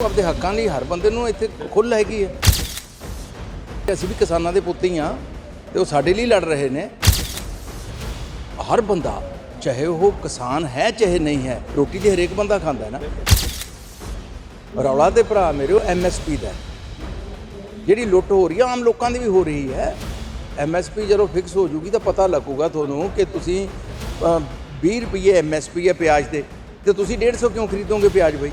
ਆਪਦੇ ਹੱਕਾਂ ਲਈ ਹਰ ਬੰਦੇ ਨੂੰ ਇੱਥੇ ਖੁੱਲ੍ਹ ਹੈਗੀ ਹੈ। ਅਸੀਂ ਵੀ ਕਿਸਾਨਾਂ ਦੇ ਪੁੱਤ ਹੀ ਆ ਤੇ ਉਹ ਸਾਡੇ ਲਈ ਲੜ ਰਹੇ ਨੇ। ਹਰ ਬੰਦਾ ਚਾਹੇ ਉਹ ਕਿਸਾਨ ਹੈ ਚਾਹੇ ਨਹੀਂ ਹੈ ਰੋਟੀ ਤੇ ਹਰੇਕ ਬੰਦਾ ਖਾਂਦਾ ਹੈ ਨਾ। ਰੌਲਾ ਤੇ ਭਰਾ ਮੇਰੇ ਉਹ ਐਮਐਸਪੀ ਦਾ ਜਿਹੜੀ ਲੁੱਟ ਹੋ ਰਹੀ ਹੈ ਆਮ ਲੋਕਾਂ ਦੀ ਵੀ ਹੋ ਰਹੀ ਹੈ। ਐਮਐਸਪੀ ਜਦੋਂ ਫਿਕਸ ਹੋ ਜੂਗੀ ਤਾਂ ਪਤਾ ਲੱਗੂਗਾ ਤੁਹਾਨੂੰ ਕਿ ਤੁਸੀਂ ਅ, 20 ਰੁਪਏ ਐਮਐਸਪੀ ਹੈ ਪਿਆਜ਼ ਦੇ। ਤੇ ਤੁਸੀਂ 150 ਕਿਉਂ ਖਰੀਦੋਗੇ ਪਿਆਜ਼ ਬਈ?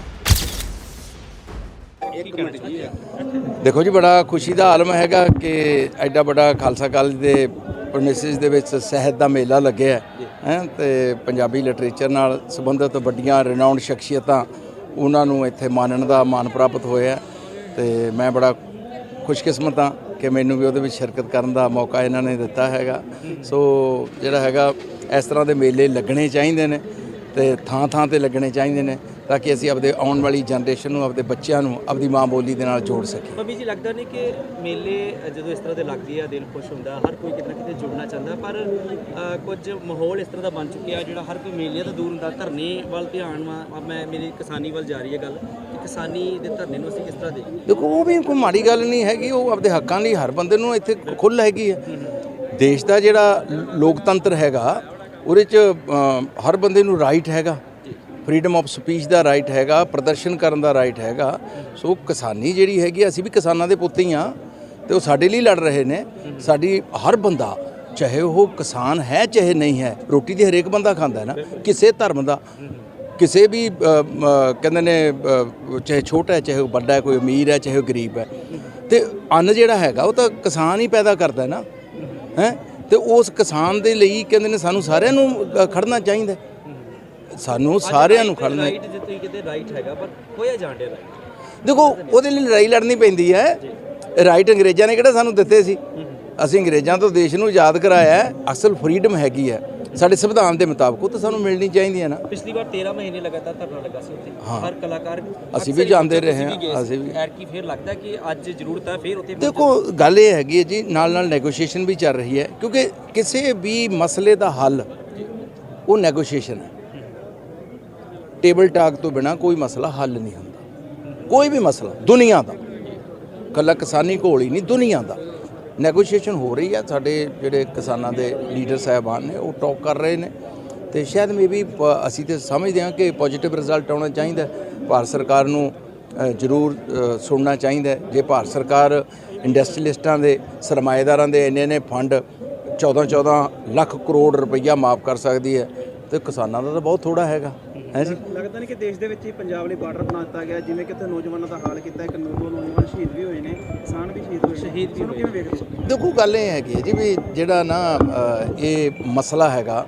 ਦੇਖੋ ਜੀ ਬੜਾ ਖੁਸ਼ੀ ਦਾ ਆਲਮ ਹੈਗਾ ਕਿ ਐਡਾ ਵੱਡਾ ਖਾਲਸਾ ਕਾਲਜ ਦੇ ਪ੍ਰੋਮਿਸਿਸ ਦੇ ਵਿੱਚ ਸਾਹਿਤ ਦਾ ਮੇਲਾ ਲੱਗਿਆ ਹੈ ਤੇ ਪੰਜਾਬੀ ਲਿਟਰੇਚਰ ਨਾਲ ਸੰਬੰਧਿਤ ਵੱਡੀਆਂ ਰਿਨਾਊਂਡ ਸ਼ਖਸੀਅਤਾਂ ਉਹਨਾਂ ਨੂੰ ਇੱਥੇ ਮਾਨਣ ਦਾ ਮਾਣ ਪ੍ਰਾਪਤ ਹੋਇਆ ਤੇ ਮੈਂ ਬੜਾ ਖੁਸ਼ਕਿਸਮਤ ਹਾਂ ਕਿ ਮੈਨੂੰ ਵੀ ਉਹਦੇ ਵਿੱਚ ਸ਼ਿਰਕਤ ਕਰਨ ਦਾ ਮੌਕਾ ਇਹਨਾਂ ਨੇ ਦਿੱਤਾ ਹੈਗਾ। ਸੋ ਜਿਹੜਾ ਹੈਗਾ ਇਸ ਤਰ੍ਹਾਂ ਦੇ ਮੇਲੇ ਲੱਗਣੇ ਚਾਹੀਦੇ ਨੇ ਤੇ ਥਾਂ ਥਾਂ ਤੇ ਲੱਗਣੇ ਚਾਹੀਦੇ ਨੇ। ਤਾਂ ਕਿ ਅਸੀਂ ਆਪਦੇ ਆਉਣ ਵਾਲੀ ਜਨਰੇਸ਼ਨ ਨੂੰ ਆਪਦੇ ਬੱਚਿਆਂ ਨੂੰ ਆਪਦੀ ਮਾਂ ਬੋਲੀ ਦੇ ਨਾਲ ਜੋੜ ਸਕੀਏ। ਮੰਮੀ ਜੀ ਲੱਗਦਾ ਨਹੀਂ ਕਿ ਮੇਲੇ ਜਦੋਂ ਇਸ ਤਰ੍ਹਾਂ ਦੇ ਲੱਗਦੇ ਆ ਦਿਲ ਖੁਸ਼ ਹੁੰਦਾ ਹਰ ਕੋਈ ਕਿਤੇ ਨਾ ਕਿਤੇ ਜੁੜਨਾ ਚਾਹੁੰਦਾ ਪਰ ਕੁਝ ਮਾਹੌਲ ਇਸ ਤਰ੍ਹਾਂ ਦਾ ਬਣ ਚੁੱਕਿਆ ਜਿਹੜਾ ਹਰ ਕੋਈ ਮੇਲਿਆਂ ਤੋਂ ਦੂਰ ਹੁੰਦਾ ਧਰਨੇ ਵੱਲ ਧਿਆਨ ਮੈਂ ਮੇਰੀ ਕਿਸਾਨੀ ਵੱਲ ਜਾ ਰਹੀ ਹੈ ਗੱਲ ਕਿ ਕਿਸਾਨੀ ਦੇ ਧਰਨੇ ਨੂੰ ਅਸੀਂ ਕਿਸ ਤਰ੍ਹਾਂ ਦੇਖੀਏ? ਦੇਖੋ ਉਹ ਵੀ ਕੋਈ ਮਾੜੀ ਗੱਲ ਨਹੀਂ ਹੈਗੀ ਉਹ ਆਪਦੇ ਹੱਕਾਂ ਲਈ ਹਰ ਬੰਦੇ ਨੂੰ ਇੱਥੇ ਖੁੱਲ੍ਹ ਹੈਗੀ ਹੈ। ਦੇਸ਼ ਦਾ ਜਿਹੜਾ ਲੋਕਤੰਤਰ ਹੈਗਾ ਉਹਦੇ 'ਚ ਹਰ ਬੰਦੇ ਨੂੰ ਰਾਈਟ ਹੈਗਾ। ਫਰੀडम ਆਫ ਸਪੀਚ ਦਾ ਰਾਈਟ ਹੈਗਾ ਪ੍ਰਦਰਸ਼ਨ ਕਰਨ ਦਾ ਰਾਈਟ ਹੈਗਾ। ਸੋ ਕਿਸਾਨੀ ਜਿਹੜੀ ਹੈਗੀ ਅਸੀਂ ਵੀ ਕਿਸਾਨਾਂ ਦੇ ਪੁੱਤ ਹੀ ਆ ਤੇ ਉਹ ਸਾਡੇ ਲਈ ਲੜ ਰਹੇ ਨੇ। ਸਾਡੀ ਹਰ ਬੰਦਾ ਚਾਹੇ ਉਹ ਕਿਸਾਨ ਹੈ ਚਾਹੇ ਨਹੀਂ ਹੈ ਰੋਟੀ ਤੇ ਹਰੇਕ ਬੰਦਾ ਖਾਂਦਾ ਹੈ ਨਾ ਕਿਸੇ ਧਰਮ ਦਾ। ਕਿਸੇ ਵੀ ਕਹਿੰਦੇ ਨੇ ਚਾਹੇ ਛੋਟਾ ਹੈ ਚਾਹੇ ਉਹ ਵੱਡਾ ਹੈ ਕੋਈ ਅਮੀਰ ਹੈ ਚਾਹੇ ਉਹ ਗਰੀਬ ਹੈ। ਤੇ ਅੰਨ ਜਿਹੜਾ ਹੈਗਾ ਉਹ ਤਾਂ ਕਿਸਾਨ ਹੀ ਪੈਦਾ ਕਰਦਾ ਹੈ ਨਾ। ਹੈ? ਤੇ ਉਸ ਕਿਸਾਨ ਦੇ ਲਈ ਕਹਿੰਦੇ ਨੇ ਸਾਨੂੰ ਸਾਰਿਆਂ ਨੂੰ ਅ, ਖੜਨਾ ਚਾਹੀਦਾ ਸਾਨੂੰ ਸਾਰਿਆਂ ਨੂੰ ਖੜਨਾ ਰਾਈਟ ਜੇ ਤੁਸੀਂ ਕਿਤੇ ਰਾਈਟ ਹੈਗਾ ਪਰ ਜਾਣ ਡਿਆ ਰਾਈਟ ਦੇਖੋ ਉਹਦੇ ਲਈ ਲੜਾਈ ਲੜਨੀ ਪੈਂਦੀ ਹੈ। ਰਾਈਟ ਅੰਗਰੇਜ਼ਾਂ ਨੇ ਕਿਹੜਾ ਸਾਨੂੰ ਦਿੱਤੇ ਸੀ? ਅਸੀਂ ਅੰਗਰੇਜ਼ਾਂ ਤੋਂ ਦੇਸ਼ ਨੂੰ ਆਜ਼ਾਦ ਕਰਾਇਆ। ਅਸਲ ਫਰੀडम ਹੈਗੀ ਹੈ। ਸਾਡੇ ਸੰਵਿਧਾਨ ਦੇ ਮੁਤਾਬਕ ਉਹ ਤਾਂ ਸਾਨੂੰ ਮਿਲਣੀ ਚਾਹੀਦੀ ਹੈ ਨਾ। ਪਿਛਲੀ ਵਾਰ 13 ਮਹੀਨੇ ਲਗਾਤਾਰ ਧਰਨਾ ਲੱਗਾ ਸੀ ਉੱਥੇ। ਹਰ ਕਲਾਕਾਰ ਅਸੀਂ ਵੀ ਜਾਂਦੇ ਰਹੇ ਹਾਂ, ਅਸੀਂ ਵੀ। ਐਰ ਕੀ ਫੇਰ ਲੱਗਦਾ ਕਿ ਅੱਜ ਜ਼ਰੂਰਤ ਹੈ ਫੇਰ ਉੱਥੇ ਦੇਖੋ ਗੱਲ ਇਹ ਹੈਗੀ ਹੈ ਜੀ ਨਾਲ ਨਾਲ ਨੈਗੋਸ਼ੀਏਸ਼ਨ ਵੀ ਚੱਲ ਰਹੀ ਹੈ। ਕਿਉਂਕਿ ਕਿਸੇ ਵੀ ਮਸਲੇ ਦਾ ਹੱਲ ਉਹ ਨੈਗੋਸ਼ੀਏਸ਼ਨ ਹੈ। ਟੇਬਲ ਟਾਕ ਤੋਂ ਬਿਨਾ ਕੋਈ ਮਸਲਾ ਹੱਲ ਨਹੀਂ ਹੁੰਦਾ। ਕੋਈ ਵੀ ਮਸਲਾ, ਦੁਨੀਆ ਦਾ। ਕੱਲਾ ਕਿਸਾਨੀ ਘੋਲ ਹੀ ਨਹੀਂ, ਦੁਨੀਆ ਦਾ। ਨੈਗੋਸ਼ੀਏਸ਼ਨ ਹੋ ਰਹੀ ਆ। ਸਾਡੇ ਜਿਹੜੇ ਕਿਸਾਨਾਂ ਦੇ ਲੀਡਰ ਸਾਹਿਬਾਨ ਨੇ, ਉਹ ਟਾਕ ਕਰ ਰਹੇ ਨੇ। ਤੇ ਸ਼ਾਇਦ ਮੇਬੀ ਅਸੀਂ ਤੇ ਸਮਝਦੇ ਹਾਂ ਕਿ ਪੋਜੀਟਿਵ ਰਿਜ਼ਲਟ ਆਉਣਾ ਚਾਹੀਦਾ ਭਾਰਤ ਸਰਕਾਰ ਨੂੰ ਜ਼ਰੂਰ ਸੁਣਨਾ ਚਾਹੀਦਾ ਜੇ ਭਾਰਤ ਸਰਕਾਰ ਇੰਡਸਟਰੀਲਿਸਟਾਂ ਦੇ, ਸਰਮਾਏਦਾਰਾਂ ਦੇ ਇੰਨੇ ਨੇ ਫੰਡ 14 14 ਲੱਖ ਕਰੋੜ ਰੁਪਈਆ ਮਾਫ ਕਰ ਸਕਦੀ ਹੈ, ਤੇ ਕਿਸਾਨਾਂ ਦਾ ਤਾਂ ਬਹੁਤ ਥੋੜਾ ਹੈਗਾ। ਹੈ ਜੀ। ਲੱਗਦਾ ਨਹੀਂ ਕਿ ਦੇਸ਼ ਦੇ ਵਿੱਚ ਹੀ ਪੰਜਾਬ ਲਈ ਬਾਰਡਰ ਬਣਾ ਦਿੱਤਾ ਗਿਆ ਜਿਵੇਂ ਕਿ ਉੱਥੇ ਨੌਜਵਾਨਾਂ ਦਾ ਹਾਲ ਕੀਤਾ ਇੱਕ ਨੌਜਵਾਨ ਨੌਜਵਾਨ ਸ਼ਹੀਦ ਵੀ ਹੋਏ ਨੇ ਕਿਸਾਨ ਵੀ ਸ਼ਹੀਦ ਹੋਏ ਸ਼ਹੀਦ ਵੀ ਕਿਵੇਂ ਵੇਖਦੇ ਦੇਖੋ ਗੱਲ ਇਹ ਹੈਗੀ ਜੀ ਵੀ ਜਿਹੜਾ ਨਾ ਇਹ ਮਸਲਾ ਹੈਗਾ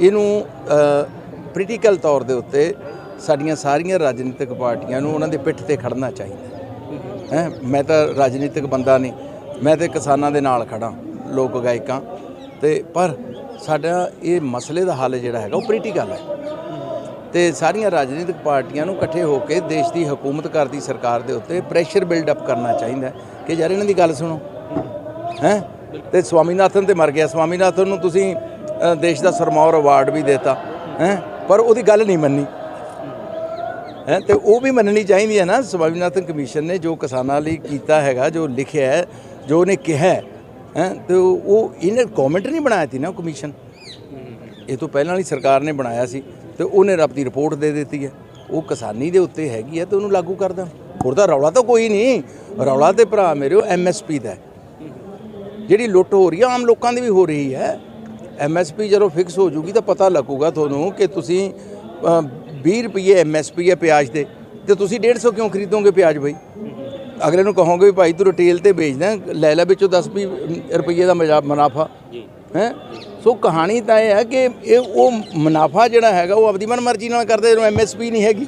ਇਹਨੂੰ ਪੋਲੀਟੀਕਲ ਤੌਰ ਦੇ ਉੱਤੇ ਸਾਡੀਆਂ ਸਾਰੀਆਂ ਰਾਜਨੀਤਿਕ ਪਾਰਟੀਆਂ ਨੂੰ ਉਹਨਾਂ ਦੇ ਪਿੱਠ ਤੇ ਖੜਨਾ ਚਾਹੀਦਾ ਹੈ। ਮੈਂ ਤਾਂ ਰਾਜਨੀਤਿਕ ਬੰਦਾ ਨਹੀਂ ਮੈਂ ਤੇ ਕਿਸਾਨਾਂ ਦੇ ਨਾਲ ਖੜਾ ਲੋਕ ਗਾਇਕਾਂ। ਤੇ ਪਰ ਸਾਡਾ ਇਹ ਮਸਲੇ ਦਾ ਹੱਲ ਜਿਹੜਾ ਹੈਗਾ ਉਹ ਪੋਲੀਟੀਕਲ ਹੈ। ਤੇ ਸਾਰੀਆਂ ਰਾਜਨੀਤਿਕ ਪਾਰਟੀਆਂ ਨੂੰ ਇਕੱਠੇ ਹੋ ਕੇ ਦੇਸ਼ ਦੀ ਹਕੂਮਤ ਕਰਦੀ ਸਰਕਾਰ ਦੇ ਉੱਤੇ ਪ੍ਰੈਸ਼ਰ ਬਿਲਡ ਅਪ ਕਰਨਾ ਚਾਹੀਦਾ ਕਿ ਯਾਰ ਇਹਨਾਂ ਦੀ ਗੱਲ ਸੁਣੋ। ਹੈ? ਤੇ ਸਵਾਮੀਨਾਥਨ ਤੇ ਮਰ ਗਿਆ। ਸਵਾਮੀਨਾਥਨ ਨੂੰ ਤੁਸੀਂ ਦੇਸ਼ ਦਾ ਸਰਮੌਰ ਅਵਾਰਡ ਵੀ ਦਿੱਤਾ। ਹੈ? ਪਰ ਉਹਦੀ ਗੱਲ ਨਹੀਂ ਮੰਨੀ। ਹੈ? ਤੇ ਉਹ ਵੀ ਮੰਨਣੀ ਚਾਹੀਦੀ ਹੈ ਨਾ। ਸਵਾਮੀਨਾਥਨ ਕਮਿਸ਼ਨ ਨੇ ਜੋ ਕਿਸਾਨਾਂ ਲਈ ਕੀਤਾ ਹੈਗਾ ਜੋ ਲਿਖਿਆ ਹੈ ਜੋ ਉਹਨੇ ਕਿਹਾ ਹੈ। ਹੈਂ, ਤੇ ਉਹ ਉਹ ਇਹਨੇ ਗਵਰਨਮੈਂਟ ਨਹੀਂ ਬਣਾਇਆ ਸੀ ਨਾ ਉਹ ਕਮਿਸ਼ਨ। ਇਹ ਤੋਂ ਪਹਿਲਾਂ ਵਾਲੀ ਸਰਕਾਰ ਨੇ ਬਣਾਇਆ ਸੀ ਤੇ ਉਹਨੇ ਰੱਬ ਦੀ ਰਿਪੋਰਟ ਦੇ ਦਿੱਤੀ ਹੈ। ਉਹ ਕਿਸਾਨੀ ਦੇ ਉੱਤੇ ਹੈਗੀ ਹੈ ਤੇ ਉਹਨੂੰ ਲਾਗੂ ਕਰ ਦੇਣ। ਹੋਰ ਤਾਂ ਰੌਲਾ ਤਾਂ ਕੋਈ ਨਹੀਂ। ਰੌਲਾ ਤੇ ਭਰਾ ਮੇਰੇ ਐਮਐਸਪੀ ਦਾ। ਜਿਹੜੀ ਲੁੱਟ ਹੋ ਰਹੀ ਹੈ ਆਮ ਲੋਕਾਂ ਦੀ ਵੀ ਹੋ ਰਹੀ ਹੈ। ਐਮਐਸਪੀ ਜਦੋਂ ਫਿਕਸ ਹੋ ਜੂਗੀ ਤਾਂ ਪਤਾ ਲੱਗੂਗਾ ਤੁਹਾਨੂੰ ਕਿ ਤੁਸੀਂ ਅ, 20 ਰੁਪਏ ਐਮਐਸਪੀ ਹੈ ਪਿਆਜ਼ ਦੇ। ਤੇ ਤੁਸੀਂ 150 ਕਿਉਂ ਖਰੀਦੋਗੇ ਪਿਆਜ਼ ਬਈ? ਅਗਲੇ ਨੂੰ ਕਹੋਗੇ ਵੀ ਭਾਈ ਤੂੰ ਰਿਟੇਲ ਤੇ ਵੇਚਦਾ ਲੈ ਲੈ ਵਿੱਚੋਂ 10 20 ਰੁਪਏ ਦਾ ਮਜਾ- ਮੁਨਾਫਾ। ਹੈ? ਸੋ ਕਹਾਣੀ ਤਾਂ ਇਹ ਹੈ ਕਿ ਇਹ ਉਹ ਮੁਨਾਫਾ ਜਿਹੜਾ ਹੈਗਾ ਉਹ ਆਪਦੀ ਮਨਮਰਜ਼ੀ ਨਾਲ ਕਰਦੇ ਜਦੋਂ ਐਮਐਸਪੀ ਨਹੀਂ ਹੈਗੀ।